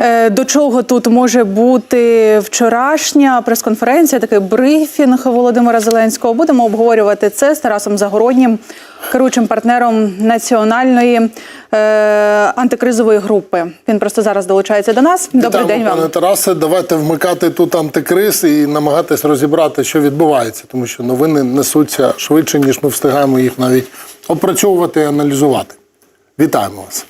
Е, До чого тут може бути вчорашня прес-конференція, такий брифінг Володимира Зеленського? Будемо обговорювати це з Тарасом Загороднім, керуючим партнером національної е, антикризової групи. Він просто зараз долучається до нас. Добрий Вітаємо, день вам. пане Тарасе. Давайте вмикати тут антикриз і намагатись розібрати, що відбувається, тому що новини несуться швидше, ніж ми встигаємо їх навіть опрацьовувати і аналізувати. Вітаємо вас.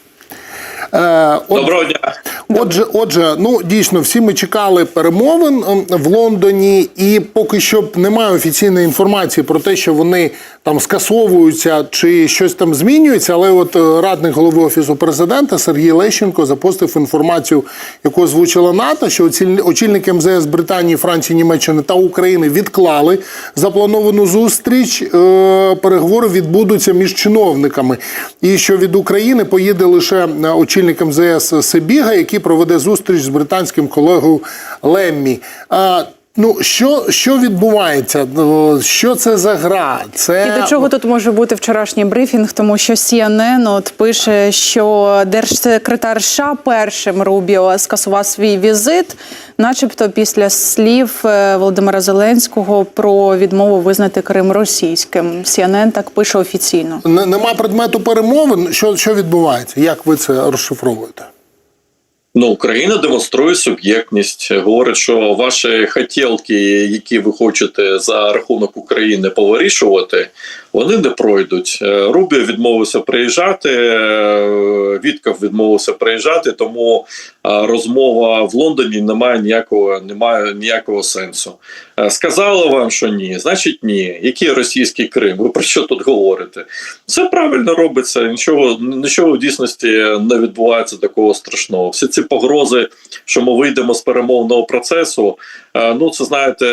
Е, от- Доброго дня. Отже, отже, ну дійсно, всі ми чекали перемовин ем, в Лондоні, і поки що немає офіційної інформації про те, що вони там скасовуються чи щось там змінюється. Але от е, радник голови офісу президента Сергій Лещенко запостив інформацію, яку озвучила НАТО, що очільники МЗС Британії, Франції, Німеччини та України відклали заплановану зустріч. Е, Переговори відбудуться між чиновниками, і що від України поїде лише е, очільник МЗС Сибіга, який проведе зустріч з британським колегою Леммі. А, ну що, що відбувається? Ну, Що це за гра? Це І до чого тут може бути вчорашній брифінг, тому що CNN от пише, що держсекретар США першим Рубіо скасував свій візит, начебто після слів е, Володимира Зеленського про відмову визнати Крим російським. CNN так пише офіційно. Н- нема предмету перемовин. Що, що відбувається? Як ви це розшифровуєте? Ну, Україна демонструє суб'єктність. Говорить, що ваші хотілки, які ви хочете за рахунок України повирішувати, вони не пройдуть. Е, Рубіо відмовився приїжджати. е, Вітков відмовився приїжджати, тому е, розмова в Лондоні не має ніякого, не має ніякого сенсу. Е, Сказали вам, що ні, значить ні. Який російський Крим? Ви про що тут говорите? Все правильно робиться. Нічого, нічого в дійсності не відбувається такого страшного. Всі ці погрози, що ми вийдемо з перемовного процесу. е, Ну, це знаєте,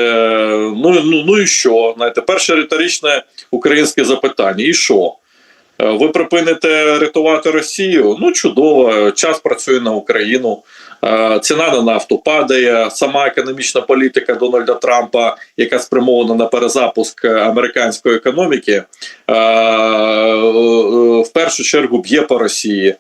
ну, ну, ну і що? Знаєте, перше риторичне українське запитання: і що? Е, Ви припините рятувати Росію? Ну чудово, час працює на Україну. Е, Ціна на нафту падає. Сама економічна політика Дональда Трампа, яка спрямована на перезапуск американської економіки, е, е, в першу чергу б'є по Росії.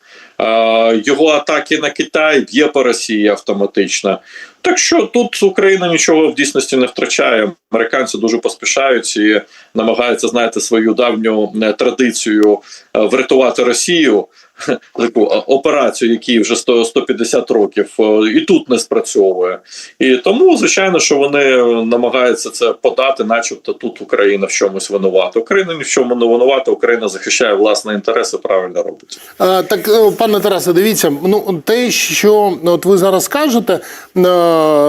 Його атаки на Китай б'є по Росії автоматично. Так що тут Україна нічого в дійсності не втрачає. Американці дуже поспішають і намагаються знаєте свою давню е, традицію е, врятувати Росію. Таку е, операцію, якій вже 100, 150 років, і тут не спрацьовує. І тому, звичайно, що вони намагаються це подати, начебто тут Україна в чомусь винувата. Україна ні в чому не винувата, Україна захищає власні інтереси, правильно робить. Е, Так, пане Тарасе, дивіться, ну те, що от ви зараз кажете,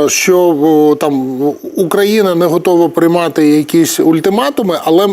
що там Україна не готова приймати якісь ультиматуми, але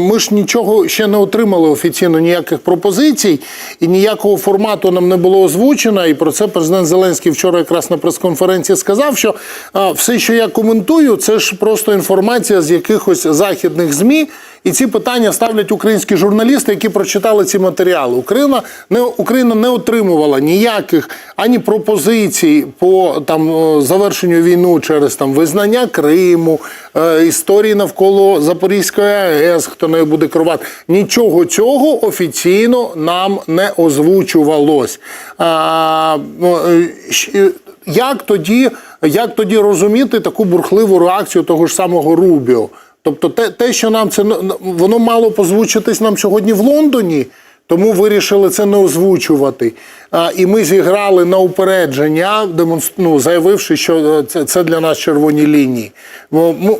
ми ж нічого ще не отримали офіційно ніяких пропозицій, і ніякого формату нам не було озвучено. І про це президент Зеленський вчора якраз на прес-конференції сказав, що е, все, що я коментую, це ж просто інформація з якихось західних змі. І ці питання ставлять українські журналісти, які прочитали ці матеріали. Україна не Україна не отримувала ніяких ані пропозицій по там е, завершенню війну через там визнання Криму, е, історії навколо Запорізької АЕС, хто нею буде керувати. Нічого цього офіційно нам не озвучувалось. А, ну, е, щ- як тоді, як тоді розуміти таку бурхливу реакцію того ж самого Рубіо? Тобто, те, те, що нам це ну, воно мало позвучитись нам сьогодні в Лондоні, тому вирішили це не озвучувати. А, і ми зіграли на упередження, демонстр... ну, заявивши, що е, це, це для нас червоні лінії. Ну, ну,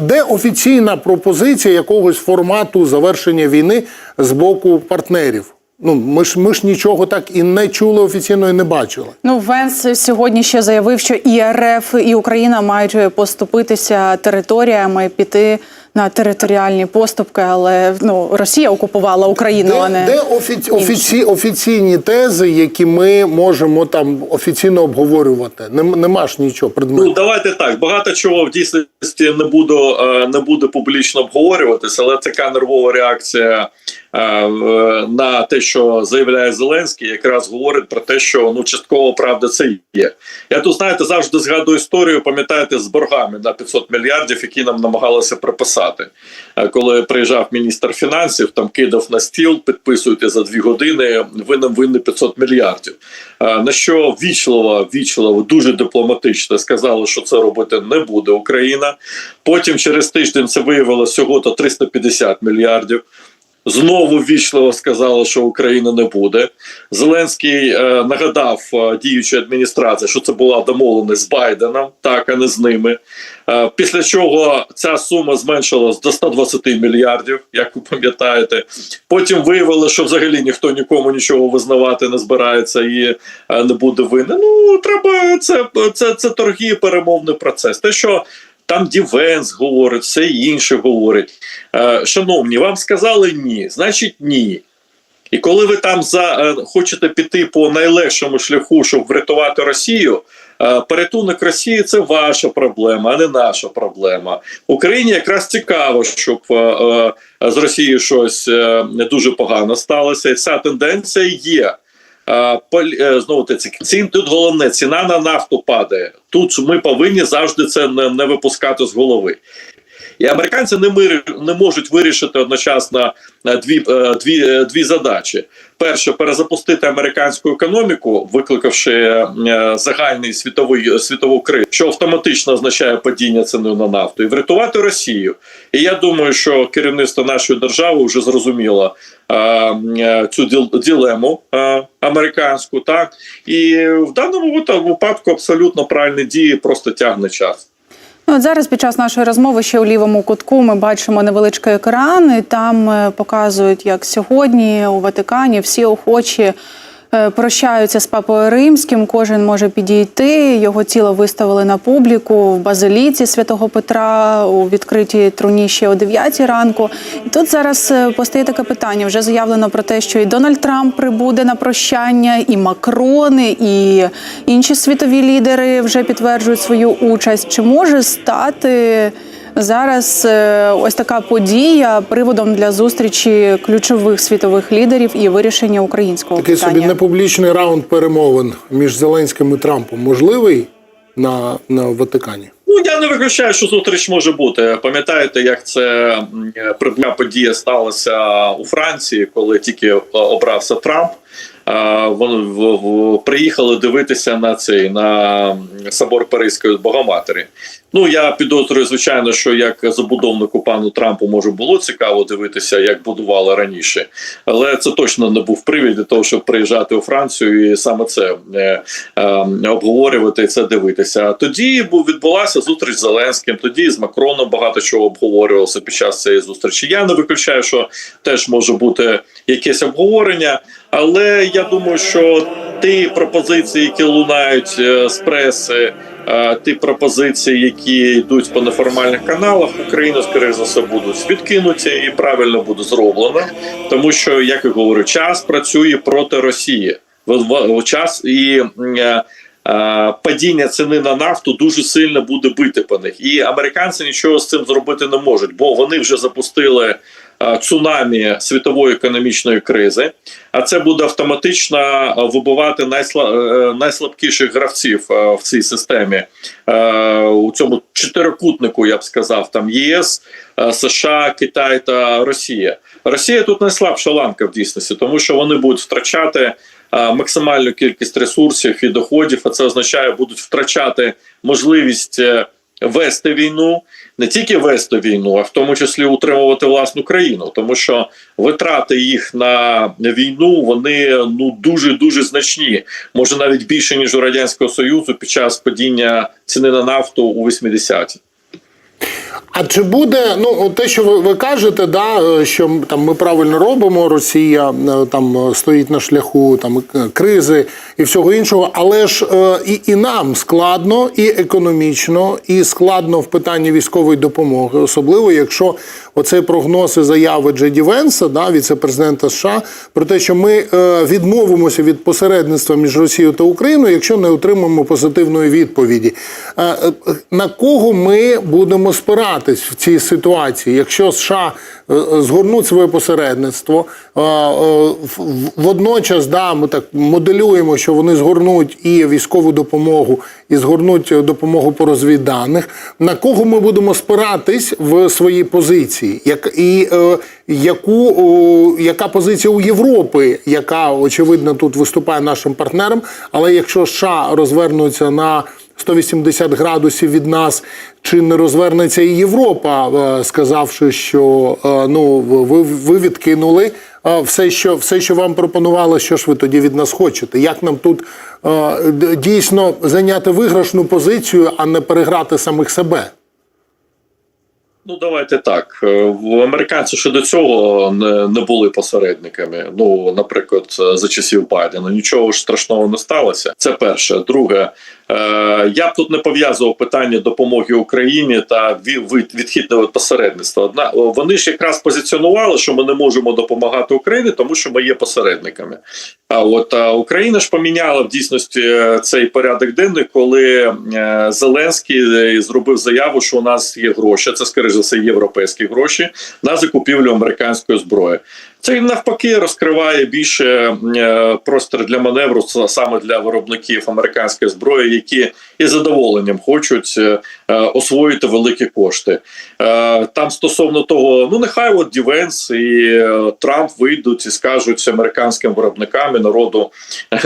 Де офіційна пропозиція якогось формату завершення війни з боку партнерів? Ну, ми ж ми ж нічого так і не чули офіційно і не бачили. Ну, Венс сьогодні ще заявив, що і РФ, і Україна мають поступитися територіями, піти на територіальні поступки, але ну Росія окупувала Україну, а не де офіці, офіці, офіційні тези, які ми можемо там офіційно обговорювати? Нем- Нема ж нічого Ну предмету. давайте так. Багато чого в дійсності не буду е, не буде публічно обговорюватися, але така нервова реакція на те, що заявляє Зеленський, якраз говорить про те, що ну частково правда це є. Я тут знаєте, завжди згадую історію. Пам'ятаєте з боргами на 500 мільярдів, які нам намагалися приписати. Е, Коли приїжджав міністр фінансів, там кидав на стіл, підписуйте за дві години. Ви нам винні 500 мільярдів. Е, На що вічливо, вічливо, дуже дипломатично сказали, що це робити не буде Україна. Потім через тиждень це виявилося всього то 350 мільярдів. Знову ввічливо сказали, що України не буде. Зеленський е, нагадав е, діючій адміністрації, що це була домовленість з Байденом, так а не з ними. Е, після чого ця сума зменшилась до 120 мільярдів, як ви пам'ятаєте. Потім виявили, що взагалі ніхто нікому нічого визнавати не збирається і е, не буде винен. Ну треба це, це, це торги, перемовний процес. Те, що там Дівенс говорить, все інше говорить. Е, шановні, вам сказали ні, значить ні. І коли ви там за е, хочете піти по найлегшому шляху, щоб врятувати Росію, е, порятунок Росії це ваша проблема, а не наша проблема. Україні якраз цікаво, щоб з Росією щось не дуже погано сталося, і ця тенденція є. Е, Знову цін тут головне, ціна на нафту падає. Тут ми повинні завжди це не випускати з голови. І американці не, мир, не можуть вирішити одночасно е, дві, е, дві, е, дві задачі: перше перезапустити американську економіку, викликавши загальний світовий світову кризу, що автоматично означає падіння ціни на нафту, і врятувати Росію. І я думаю, що керівництво нашої держави вже зрозуміло цю діл- ділему американську, так і в даному випадку абсолютно правильні дії просто тягне час. Ну, от зараз під час нашої розмови ще у лівому кутку ми бачимо невеличкий екран, і там е, показують, як сьогодні у Ватикані всі охочі прощаються з папою римським. Кожен може підійти. Його тіло виставили на публіку в базиліці святого Петра у відкритій труні ще о 9 ранку. І тут зараз е, постає таке питання. Вже заявлено про те, що і Дональд Трамп прибуде на прощання, і Макрони, і інші світові лідери вже підтверджують свою участь. Чи може стати зараз е, ось така подія приводом для зустрічі ключових світових лідерів і вирішення українського Такий питання? собі непублічний раунд перемовин між Зеленським і Трампом можливий на, на Ватикані? Ну я не виключаю, що зустріч може бути. Пам'ятаєте, як це е, прибуття подія сталася у Франції, коли тільки е, обрався Трамп. Приїхали дивитися на цей на собор Паризької Богоматері. Ну я підозрюю, звичайно, що як забудовнику пану Трампу може було цікаво дивитися, як будували раніше, але це точно не був привід для того, щоб приїжджати у Францію і саме це е, е, обговорювати це дивитися. А Тоді був відбулася зустріч з Зеленським. Тоді з Макроном багато чого обговорювалося під час цієї зустрічі. Я не виключаю, що теж може бути якесь обговорення, але я думаю, що ті пропозиції, які лунають е, з преси. е, Ті пропозиції, які йдуть по неформальних каналах, Україна, скоріше за все, будуть відкинуті і правильно буде зроблено, тому що, як я говорю, час працює проти Росії. Час і е, падіння ціни на нафту дуже сильно буде бити по них. І американці нічого з цим зробити не можуть, бо вони вже запустили цунамі світової економічної кризи. А це буде автоматично е, вибивати е, найслабкіших гравців е, в цій системі. Е, У цьому чотирикутнику, я б сказав, там ЄС, е, США, Китай та Росія. Росія тут найслабша ланка в дійсності, тому що вони будуть втрачати е, максимальну кількість ресурсів і доходів. А це означає, будуть втрачати можливість е, вести війну, не тільки вести війну, а в тому числі утримувати власну країну, тому що витрати їх на війну вони ну дуже дуже значні, може навіть більше ніж у радянського союзу під час падіння ціни на нафту у 80-ті. А чи буде ну те, що ви, ви кажете, да, е, що там ми правильно робимо, Росія е, там е, стоїть на шляху там кризи і всього іншого, але ж і, і нам складно, і економічно, і складно в питанні військової допомоги, особливо якщо оцей прогноз і заяви Джеді Венса, да, віце-президента США, про те, що ми відмовимося від посередництва між Росією та Україною, якщо не отримаємо позитивної відповіді. На кого ми будемо спиратися? Спиратись в цій ситуації, якщо США е, е, згорнуть своє посередництво, е, водночас да, ми так моделюємо, що вони згорнуть і військову допомогу, і згорнуть допомогу по розвідданих. На кого ми будемо спиратись в своїй позиції? Як і яку яка позиція у Європи, яка очевидно тут виступає нашим партнером, але якщо США розвернуться на 180 градусів від нас, чи не розвернеться і Європа, е, сказавши, що е, ну ви, ви відкинули е, все, що все, що вам пропонували, що ж ви тоді від нас хочете? Як нам тут дійсно зайняти виграшну позицію, а не переграти самих себе? Ну, давайте так. Американці ще до цього не, не були посередниками. Ну, наприклад, за часів Байдена нічого ж страшного не сталося. Це перше. Друге, я б тут не пов'язував питання допомоги Україні та ві- від- відхід від посередництва. Одна вони ж якраз позиціонували, що ми не можемо допомагати Україні, тому що ми є посередниками. А от Україна ж поміняла в дійсності е, цей порядок денний, коли е, Зеленський е, зробив заяву, що у нас є гроші. Це скоріш за все європейські гроші на закупівлю американської зброї. Це навпаки розкриває більше е, простір для маневру саме для виробників американської зброї, які із задоволенням хочуть е, е, освоїти великі кошти. Е, Там стосовно того, ну нехай от Дівенс і Трамп вийдуть і скажуть американським виробникам і народу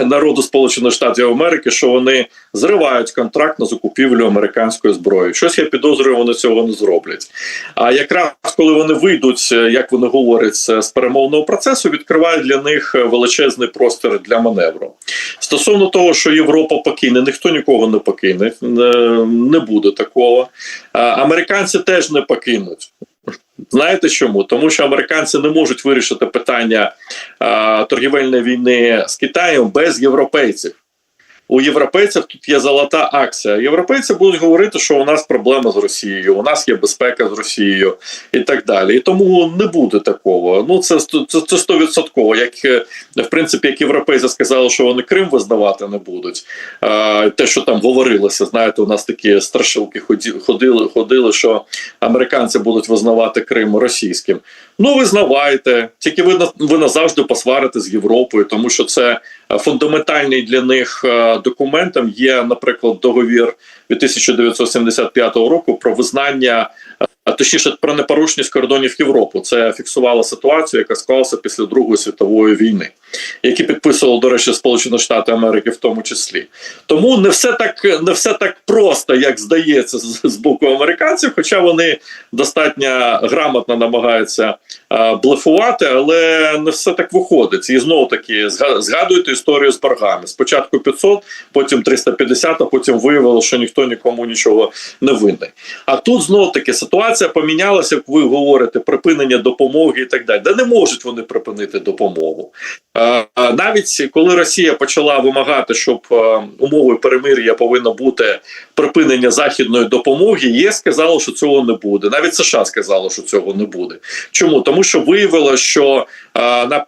народу Сполучених Штатів Америки, що вони зривають контракт на закупівлю американської зброї. Щось я підозрюю, вони цього не зроблять. А якраз коли вони вийдуть, як вони говорять, з перемовного процесу, відкриває для них величезний простір для маневру. Стосовно того, що Європа покине, ніхто нікого не покине, е, не буде такого. Американці теж не покинуть. Знаєте чому? Тому що американці не можуть вирішити питання торгівельної війни з Китаєм без європейців. У європейців тут є золота акція. Європейці будуть говорити, що у нас проблема з Росією, у нас є безпека з Росією і так далі. І тому не буде такого. Ну це це стовідсотково. Як е, в принципі, як європейці сказали, що вони Крим визнавати не будуть. Те, що там говорилося, знаєте, у нас такі страшилки ходили, ходили, що американці будуть визнавати Крим російським. Ну, визнавайте, тільки ви на- ви назавжди посварите з Європою, тому що це е, фундаментальний для них документом є, наприклад, договір від 1975 року про визнання. А точніше про непорушність кордонів Європи. Це фіксувала ситуацію, яка склалася після Другої світової війни, які підписували, до речі, Сполучені Штати Америки, в тому числі. Тому не все так не все так просто, як здається, з, з боку американців, хоча вони достатньо грамотно намагаються а, блефувати, але не все так виходить. І знову таки зга- згадуйте історію з боргами. Спочатку 500, потім 350, а потім виявилося, що ніхто нікому нічого не винний. А тут знову таки ситуація помінялася, як ви говорите, припинення допомоги і так далі. Да не можуть вони припинити допомогу. Навіть коли Росія почала вимагати, щоб умовою перемир'я повинно бути припинення західної допомоги, ЄС сказало, що цього не буде. Навіть США сказало, що цього не буде. Чому? Тому що виявилося, що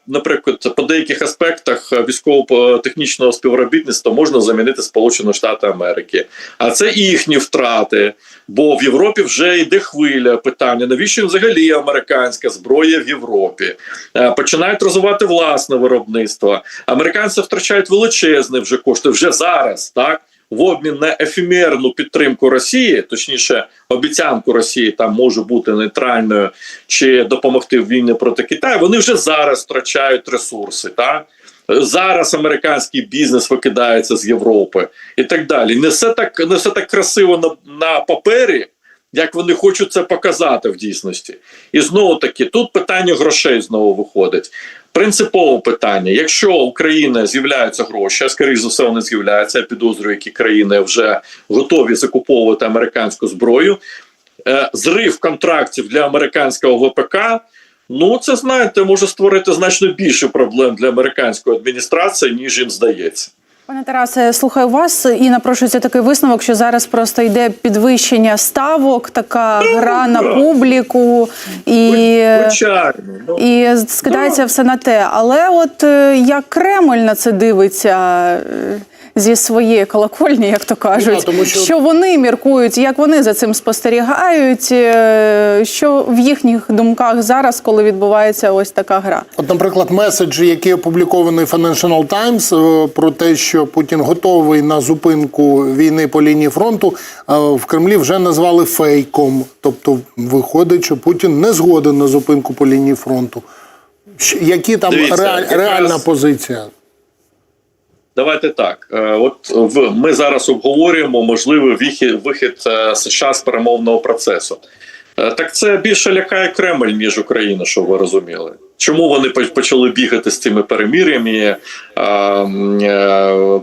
наприклад, по деяких аспектах військово-технічного співробітництва можна замінити Сполучені Штати Америки, а це їхні втрати. Бо в Європі вже йде хвиля питання: навіщо взагалі американська зброя в Європі? Е, Починають розвивати власне виробництво. Американці втрачають величезні вже кошти вже зараз, так. В обмін на ефемерну підтримку Росії, точніше, обіцянку Росії там може бути нейтральною чи допомогти в війні проти Китаю. Вони вже зараз втрачають ресурси. Так? Зараз американський бізнес викидається з Європи і так далі. Не все так, не все так красиво на, на папері, як вони хочуть це показати в дійсності. І знову таки, тут питання грошей знову виходить. Принципове питання: якщо Україна з'являються гроші, а скоріш за все вони з'являються, я підозрюю, які країни вже готові закуповувати американську зброю. Е, Зрив контрактів для американського ВПК. Ну, це знаєте, може створити значно більше проблем для американської адміністрації, ніж їм здається. Пане Тарасе, слухаю вас і напрошується такий висновок, що зараз просто йде підвищення ставок, така гра на публіку і. Ну, І скидається все на те. Але от е, як Кремль на це дивиться, е, зі своєї колокольні, як то кажуть, Ну, тому що- що вони міркують, як вони за цим спостерігають, е, що в їхніх думках зараз, коли відбувається ось така гра. От, наприклад, меседжі, які опублікований Financial Times е, про те, що Путін готовий на зупинку війни по лінії фронту, е, в Кремлі вже назвали фейком. Тобто, виходить, що Путін не згоден на зупинку по лінії фронту. Які там Дивіться, реаль- якраз- реальна позиція? Давайте так. Е, От ми зараз обговорюємо можливий вихід, вихід е, США з перемовного процесу. Е, Так це більше лякає Кремль, ніж Україна, щоб ви розуміли. Чому вони почали бігати з цими перемір'ями,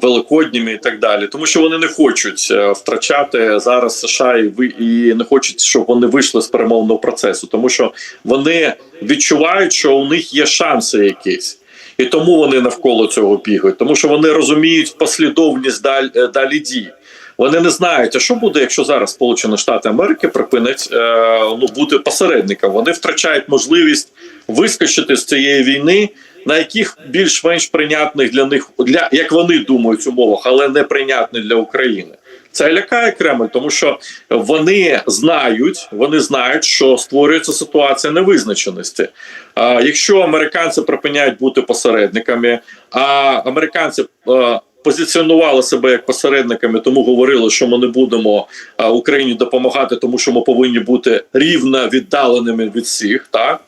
великодніми і так далі? Тому що вони не хочуть втрачати зараз США і і не хочуть, щоб вони вийшли з перемовного процесу, тому що вони відчувають, що у них є шанси якісь. І тому вони навколо цього бігають, тому що вони розуміють послідовність даль, е, далі дій. Вони не знають, а що буде, якщо зараз Сполучені Штати Америки припинять е, ну, бути посередником. Вони втрачають можливість вискочити з цієї війни на яких більш-менш прийнятних для них, для як вони думають, умовах, але не прийнятних для України. Це лякає Кремль, тому що вони знають, вони знають, що створюється ситуація невизначеності. А якщо американці припиняють бути посередниками, а американці е, позиціонували себе як посередниками, тому говорили, що ми не будемо е, Україні допомагати, тому що ми повинні бути рівно віддаленими від всіх, так.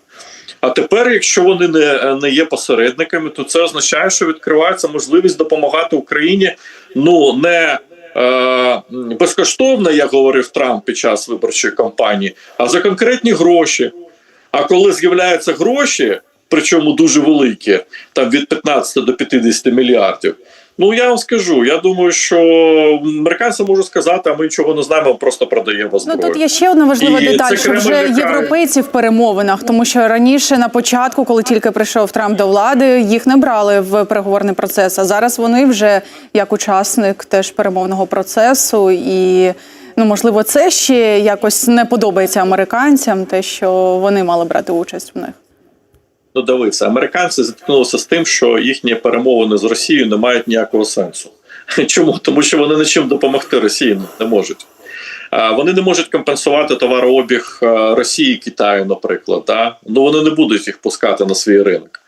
А тепер, якщо вони не, не є посередниками, то це означає, що відкривається можливість допомагати Україні ну не е, безкоштовно, як говорив Трамп під час виборчої кампанії, а за конкретні гроші. А коли з'являються гроші, причому дуже великі, там від 15 до 50 мільярдів. Ну я вам скажу, я думаю, що американці можуть сказати, а ми нічого не знаємо, просто продаємо Ну тут є ще одна важлива І деталь, що вже лякає. європейці в перемовинах, тому що раніше на початку, коли тільки прийшов Трамп до влади, їх не брали в переговорний процес. А зараз вони вже як учасник теж перемовного процесу, і ну можливо, це ще якось не подобається американцям, те, що вони мали брати участь в них. Ну, дивися, американці зіткнулися з тим, що їхні перемовини з Росією не мають ніякого сенсу. Чому? Тому що вони нічим допомогти Росії не можуть. Вони не можуть компенсувати товарообіг е, Росії Китаю, наприклад. Да? Ну вони не будуть їх пускати на свій ринок.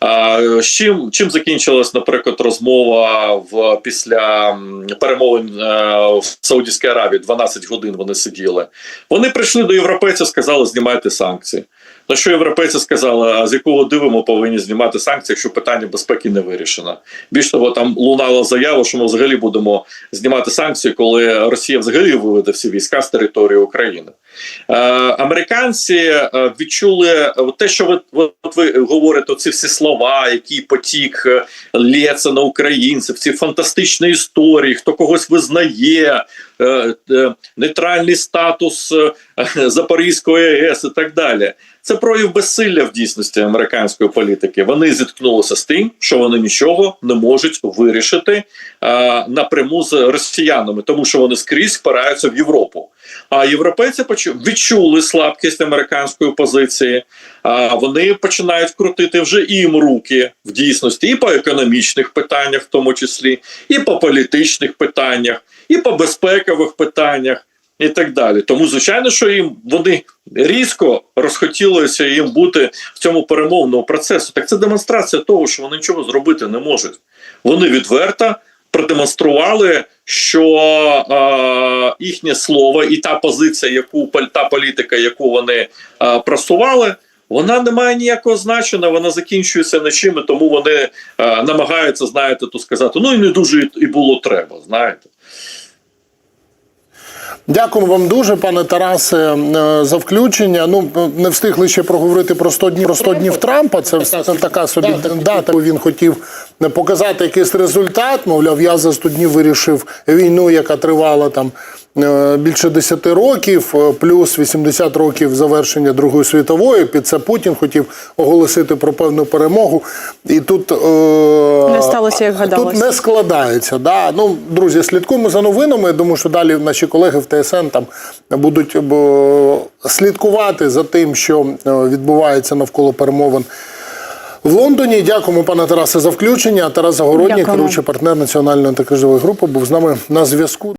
А, чим, чим закінчилась, наприклад, розмова в після перемовин е, в Саудівській Аравії? 12 годин вони сиділи. Вони прийшли до європейців, сказали, знімайте санкції. На що європейці сказали, а з якого диву ми повинні знімати санкції, якщо питання безпеки не вирішено? Більш того, там лунала заява, що ми взагалі будемо знімати санкції, коли Росія взагалі виведе всі війська з території України. Е, американці е, відчули е, те, що ви, от ви говорите, ці всі слова, який потік лється на українців, ці фантастичні історії, хто когось визнає, нейтральний статус Запорізької АЕС і так далі. Це прояв безсилля в дійсності американської політики. Вони зіткнулися з тим, що вони нічого не можуть вирішити напряму з росіянами, тому що вони скрізь впираються в Європу. А європейці відчули слабкість американської позиції. А вони починають крутити вже їм руки в дійсності, і по економічних питаннях, в тому числі, і по політичних питаннях, і по безпекових питаннях. І так далі. Тому, звичайно, що їм вони різко розхотілося їм бути в цьому перемовному процесу. Так це демонстрація того, що вони нічого зробити не можуть. Вони відверто продемонстрували, що е, їхнє слово і та позиція, яку та політика, яку вони е, просували. Вона не має ніякого значення, вона закінчується нічим, тому вони е, намагаються, знаєте, то сказати, ну і не дуже і було треба, знаєте. Дякуємо вам дуже, пане Тарасе, е, за включення. Ну не встигли ще проговорити про 100 днів про 100 днів Трампа. Це це така собі дата. Він хотів показати якийсь результат. Мовляв, я за 100 днів вирішив війну, яка тривала там. Е, Більше 10 років, е, плюс 80 років завершення Другої світової. Під це Путін хотів оголосити про певну перемогу. І тут е, Не сталося, як Тут не складається. Да. Ну, друзі, слідкуємо за новинами. Я думаю, що далі наші колеги в ТСН там будуть слідкувати за тим, що відбувається навколо перемовин в Лондоні. Дякуємо, пане Тарасе, за включення. Тарас Загородній, керуючий партнер національної антикризової групи, був з нами на зв'язку.